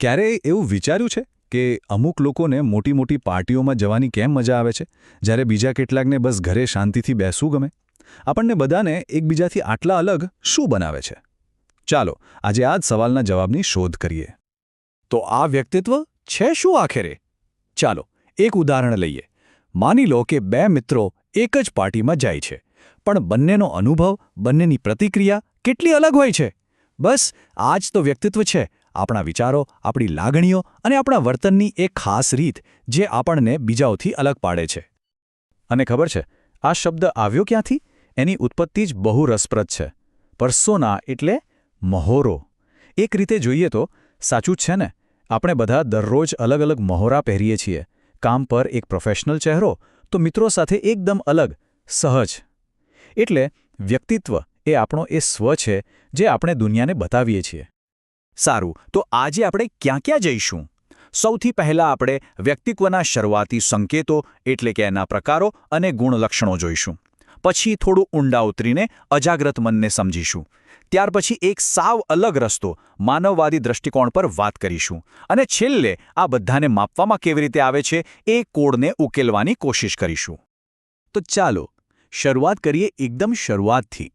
ક્યારેય એવું વિચાર્યું છે કે અમુક લોકોને મોટી મોટી પાર્ટીઓમાં જવાની કેમ મજા આવે છે? જ્યારે બીજા કેટલાકને બસ ઘરે શાંતિથી બેસવું ગમે. આપણને બધાને એકબીજાથી આટલા અલગ શું બનાવે છે? ચાલો, આજે આ જ સવાલના જવાબની શોધ કરીએ. તો આ વ્યક્તિત્વ છે શું આખરે? ચાલો, એક ઉદાહરણ લઈએ. માની લો કે બે મિત્રો એક જ પાર્ટીમાં જાય છે. પણ બંનેનો અનુભવ, બંનેની પ્રતિક્રિયા કેટલી અલગ હોય છે? બસ, આ જ તો વ્યક્તિત્વ છે. આપણા વિચારો, આપણી લાગણીઓ અને આપણા વર્તનની એક ખાસ રીત જે આપણને બીજાઓથી અલગ પાડે છે. અને ખબર છે, આ શબ્દ આવ્યો ક્યાંથી? એની ઉત્પત્તિ જ બહુ રસપ્રદ છે. પરસોના એટલે મહોરો. એક રીતે જોઈએ તો, સાચું જ છે ને? આપણે બધા દરરોજ અલગ અલગ મહોરા પહેરીએ છીએ. કામ પર એક પ્રોફેશનલ ચહેરો, તો મિત્રો સાથે એકદમ અલગ, સહજ. એટલે વ્યક્તિત્વ એ આપણો એ સ્વ છે જે આપણે દુનિયાને બતાવીએ છીએ. સારું, તો આજે આપણે ક્યાં ક્યાં જઈશું? સૌથી પહેલા આપણે વ્યક્તિત્વના શરૂઆતી સંકેતો, એટલે કે એના પ્રકારો અને ગુણલક્ષણો જોઈશું. પછી થોડું ઊંડા ઉતરીને અજાગ્રત મનને સમજીશું. ત્યાર પછી એક સાવ અલગ રસ્તો, માનવવાદી દ્રષ્ટિકોણ પર વાત કરીશું. અને છેલ્લે આ બધાને માપવામાં કેવી રીતે આવે છે, એ કોડને ઉકેલવાની કોશિશ કરીશું. તો ચાલો, શરૂઆત કરીએ એકદમ શરૂઆતથી.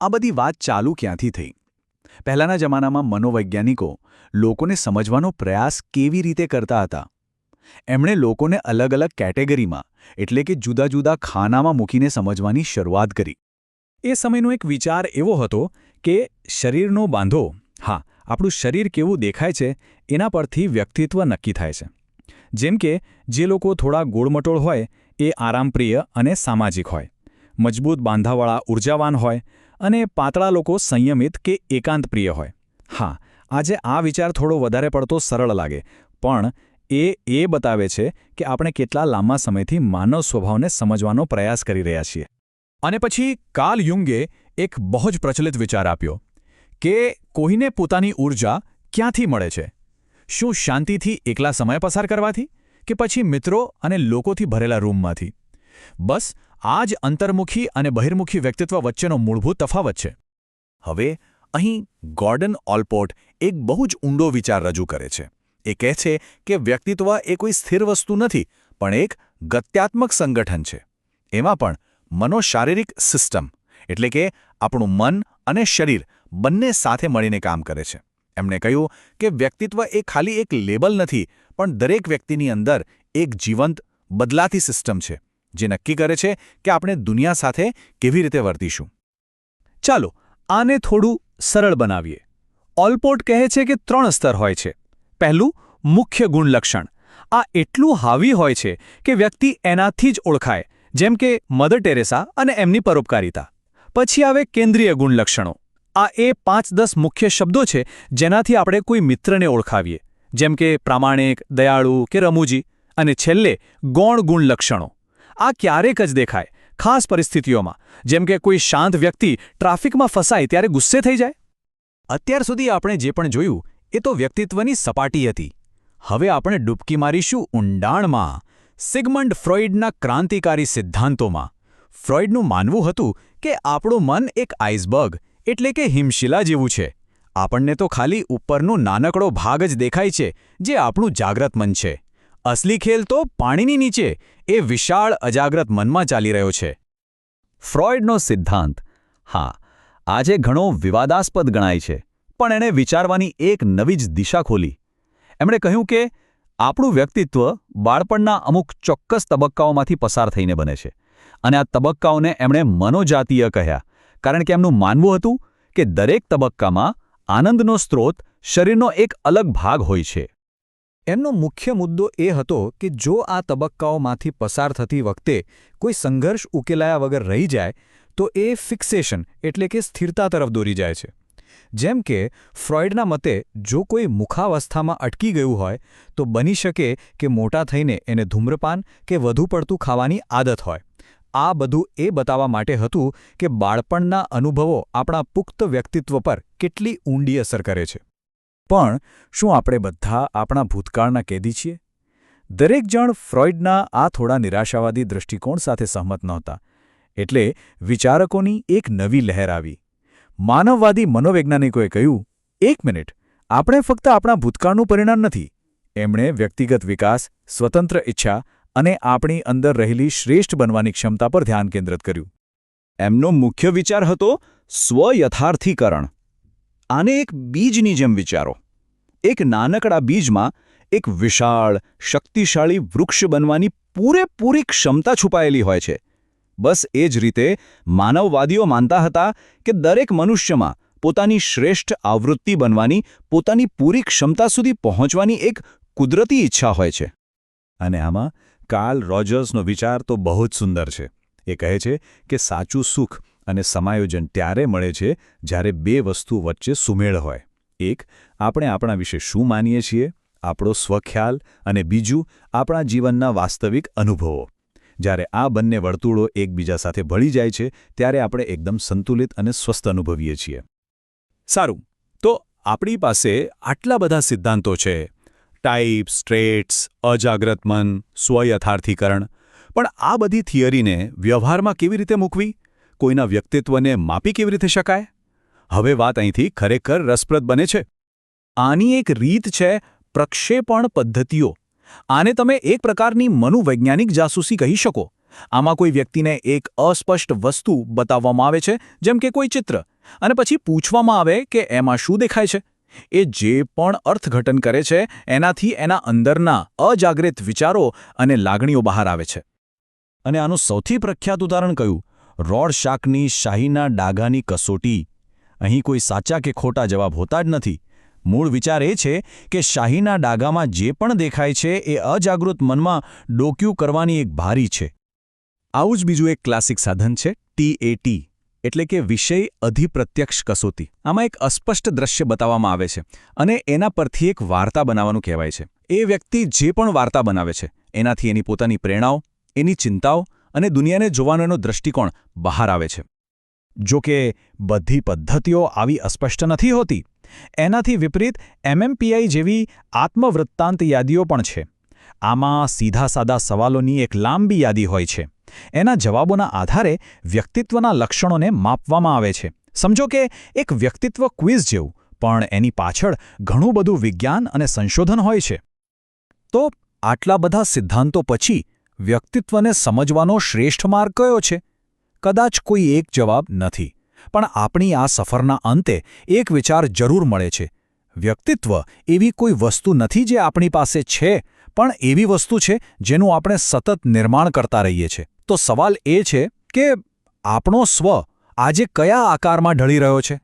આ બધી વાત ચાલુ ક્યાંથી થઈ? પહેલાંના જમાનામાં મનોવૈજ્ઞાનિકો લોકોને સમજવાનો પ્રયાસ કેવી રીતે કરતા હતા? એમણે લોકોને અલગ અલગ કેટેગરીમાં, એટલે કે જુદા જુદા ખાનામાં મૂકીને સમજવાની શરૂઆત કરી. એ સમયનો એક વિચાર એવો હતો કે શરીરનો બાંધો, હા, આપણું શરીર કેવું દેખાય છે એના પરથી વ્યક્તિત્વ નક્કી થાય છે. જેમ કે, જે લોકો થોડા ગોળમટોળ હોય એ આરામપ્રિય અને સામાજિક હોય. મજબૂત બાંધાવાળા ઉર્જાવાન હોય અને પાતળા લોકો સંયમિત કે એકાંતપ્રિય હોય. હા, આજે આ વિચાર થોડો વધારે પડતો સરળ લાગે, પણ એ એ બતાવે છે કે આપણે કેટલા લાંબા સમયથી માનવ સ્વભાવને સમજવાનો પ્રયાસ કરી રહ્યા છીએ. અને પછી કાર્લ યુંગે એક બહુ જ પ્રચલિત વિચાર આપ્યો કે કોઈને પોતાની ઊર્જા ક્યાંથી મળે છે? શું શાંતિથી એકલા સમય પસાર કરવાથી? કે પછી મિત્રો અને લોકોથી ભરેલા રૂમમાંથી? બસ આ જ અંતર્મુખી અને બહિર્મુખી વ્યક્તિત્વ વચ્ચેનો મૂળભૂત તફાવત છે. હવે, અહીં ગોર્ડન ઓલપોર્ટ એક બહુ જ ઊંડો વિચાર રજૂ કરે છે. એ કહે છે કે વ્યક્તિત્વ એ કોઈ સ્થિર વસ્તુ નથી, પણ એક ગત્યાત્મક સંગઠન છે. એમાં પણ મનોશારીરિક સિસ્ટમ, એટલે કે આપણું મન અને શરીર બંને સાથે મળીને કામ કરે છે. એમણે કહ્યું કે વ્યક્તિત્વ એ ખાલી એક લેબલ નથી, પણ દરેક વ્યક્તિની અંદર એક જીવંત, બદલાતી સિસ્ટમ છે. જે નક્કી કરે છે કે આપણે દુનિયા સાથે કેવી રીતે વર્તીશું. ચાલો, આને થોડું સરળ બનાવીએ. ઓલપોર્ટ કહે છે કે ત્રણ સ્તર હોય છે. પહેલું, મુખ્ય ગુણલક્ષણ. આ એટલું હાવી હોય છે કે વ્યક્તિ એનાથી જ ઓળખાય, જેમ કે મદર ટેરેસા અને એમની પરોપકારિતા. પછી આવે કેન્દ્રીય ગુણલક્ષણો. આ એ પાંચ દસ મુખ્ય શબ્દો છે જેનાથી આપણે કોઈ મિત્રને ઓળખાવીએ, જેમ કે પ્રામાણિક, દયાળુ કે રમૂજી. અને છેલ્લે, ગૌણ ગુણલક્ષણો. આ ક્યારેક જ દેખાય, ખાસ પરિસ્થિતિઓમાં. જેમ કે કોઈ શાંત વ્યક્તિ ટ્રાફિકમાં ફસાય ત્યારે ગુસ્સે થઈ જાય. અત્યાર સુધી આપણે જે પણ જોયું, એ તો વ્યક્તિત્વની સપાટી હતી. હવે આપણે ડૂબકી મારીશું ઊંડાણમાં. સિગમન્ડ ફ્રોઇડના ક્રાંતિકારી સિદ્ધાંતોમાં. ફ્રોઇડનું માનવું હતું કે આપણું મન એક આઇસબર્ગ એટલે કે હિમશિલા જેવું છે. આપણને તો ખાલી ઉપરનો નાનકડો ભાગ જ દેખાય છે, જે આપણું જાગ્રત મન છે. અસલી ખેલ તો પાણીની નીચે એ વિશાળ અજાગ્રત મનમાં ચાલી રહ્યો છે. ફ્રોઇડનો સિદ્ધાંત, હા, આજે ઘણો વિવાદાસ્પદ ગણાય છે, પણ એણે વિચારવાની એક નવી જ દિશા ખોલી. એમણે કહ્યું કે, આપણું વ્યક્તિત્વ બાળપણના અમુક ચોક્કસ તબક્કાઓમાંથી પસાર થઈને બને છે, અને આ તબક્કાઓને એમણે મનોજાતીય કહ્યા, કારણ કે એમનું માનવું હતું કે દરેક તબક્કામાં આનંદનો સ્ત્રોત શરીરનો એક અલગ ભાગ હોય છે. એમનો મુખ્ય મુદ્દો એ હતો કે જો આ તબક્કાઓમાંથી પસાર થતી વખતે કોઈ સંઘર્ષ ઉકેલાયા વગર રહી જાય, તો એ ફિક્સેશન એટલે કે સ્થિરતા તરફ દોરી જાય છે. જેમ કે ફ્રોઇડના મતે, જો કોઈ મુખાવસ્થામાં અટકી ગયું હોય, તો બની શકે કે મોટા થઈને એને ધૂમ્રપાન કે વધુ પડતું ખાવાની આદત હોય. આ બધું એ બતાવવા માટે હતું કે બાળપણના અનુભવો આપણા પુખ્ત વ્યક્તિત્વ પર કેટલી ઊંડી અસર કરે છે. પણ શું આપણે બધા આપણા ભૂતકાળના કેદી છીએ? દરેક જણ ફ્રોઇડના આ થોડા નિરાશાવાદી દૃષ્ટિકોણ સાથે સહમત નહોતા. એટલે વિચારકોની એક નવી લહેર આવી. માનવવાદી મનોવૈજ્ઞાનિકોએ કહ્યું, એક મિનિટ, આપણે ફક્ત આપણા ભૂતકાળનું પરિણામ નથી. એમણે વ્યક્તિગત વિકાસ, સ્વતંત્ર ઈચ્છા અને આપણી અંદર રહેલી શ્રેષ્ઠ બનવાની ક્ષમતા પર ધ્યાન કેન્દ્રિત કર્યું. એમનો મુખ્ય વિચાર હતો સ્વયથાર્થીકરણ. આને એક બીજની જેમ વિચારો. એક નાનકડા બીજમાં એક વિશાળ, શક્તિશાળી વૃક્ષ બનવાની પૂરેપૂરી ક્ષમતા છુપાયેલી હોય છે. બસ એ જ રીતે માનવવાદીઓ માનતા હતા કે દરેક મનુષ્યમાં પોતાની શ્રેષ્ઠ આવૃત્તિ બનવાની, પોતાની પૂરી ક્ષમતા સુધી પહોંચવાની એક કુદરતી ઈચ્છા હોય છે. અને આમાં કાર્લ રોજર્સનો વિચાર તો બહુ જ સુંદર છે. એ કહે છે કે સાચું સુખ અને સમાયોજન ત્યારે મળે છે જ્યારે બે વસ્તુ વચ્ચે સુમેળ હોય. એક, આપણે આપણા વિશે શું માનીએ છીએ? આપણો સ્વખ્યાલ અને બીજું, આપણા જીવનના વાસ્તવિક અનુભવો. જ્યારે આ બંને વર્તુળો એકબીજા સાથે ભળી જાય છે, ત્યારે આપણે એકદમ સંતુલિત અને સ્વસ્થ અનુભવીએ છીએ. સારું, તો આપણી પાસે આટલા બધા સિદ્ધાંતો છે. ટાઈપ્સ સ્ટ્રેટ્સ અજાગ્રત મન, સ્વયથાર્થીકરણ. પણ આ બધી થિયરીને વ્યવહારમાં કેવી રીતે મૂકવી? કોઈના વ્યક્તિત્વને માપી કેવી રીતે શકાય? હવે વાત અહીંથી ખરેખર રસપ્રદ બને છે. આની એક રીત છે પ્રક્ષેપણ પદ્ધતિઓ. આને તમે એક પ્રકારની મનોવૈજ્ઞાનિક જાસૂસી કહી શકો. આમાં કોઈ વ્યક્તિને એક અસ્પષ્ટ વસ્તુ બતાવવામાં આવે છે, જેમ કે કોઈ ચિત્ર. અને પછી પૂછવામાં આવે કે એમાં શું દેખાય છે? એ જે પણ અર્થઘટન કરે છે, એનાથી એના અંદરના અજાગૃત વિચારો અને લાગણીઓ બહાર આવે છે. અને આનું સૌથી પ્રખ્યાત ઉદાહરણ કયું? રોડ શાકની શાહીના ડાઘાની કસોટી. અહીં કોઈ સાચા કે ખોટા જવાબ હોતા જ નથી. મૂળ વિચાર એ છે કે શાહીના ડાઘામાં જે પણ દેખાય છે એ અજાગૃત મનમાં ડોક્યું કરવાની એક ભારી છે. આવું જ બીજું એક ક્લાસિક સાધન છે ટીએટી એટલે કે વિષય અધિપ્રત્યક્ષ કસોટી. આમાં એક અસ્પષ્ટ દ્રશ્ય બતાવવામાં આવે છે અને એના પરથી એક વાર્તા બનાવવાનું કહેવાય છે. એ વ્યક્તિ જે પણ વાર્તા બનાવે છે, એનાથી એની પોતાની પ્રેરણાઓ, એની ચિંતાઓ અને દુનિયાને જોવાનો દ્રષ્ટિકોણ બહાર આવે છે. જો કે બધી પદ્ધતિઓ આવી અસ્પષ્ટ નથી હોતી. એનાથી વિપરીત એમએમપીઆઈ જેવી આત્મવૃત્તાંત યાદીઓ પણ છે. આમાં સીધા સાદા સવાલોની એક લાંબી યાદી હોય છે. એના જવાબોના આધારે વ્યક્તિત્વના લક્ષણોને માપવામાં આવે છે. સમજો કે એક વ્યક્તિત્વ ક્વિઝ જેવું, પણ એની પાછળ ઘણું બધું વિજ્ઞાન અને સંશોધન હોય છે. તો આટલા બધા સિદ્ધાંતો પછી વ્યક્તિત્વને સમજવાનો શ્રેષ્ઠ માર્ગ કયો છે? કદાચ કોઈ એક જવાબ નથી, પણ આપણી આ સફરના અંતે એક વિચાર જરૂર મળે છે. વ્યક્તિત્વ એવી કોઈ વસ્તુ નથી જે આપણી પાસે છે, પણ એવી વસ્તુ છે જેનું આપણે સતત નિર્માણ કરતા રહીએ છીએ તો સવાલ એ છે કે આપણો સ્વ આજે કયા આકારમાં ઢળી રહ્યો છે?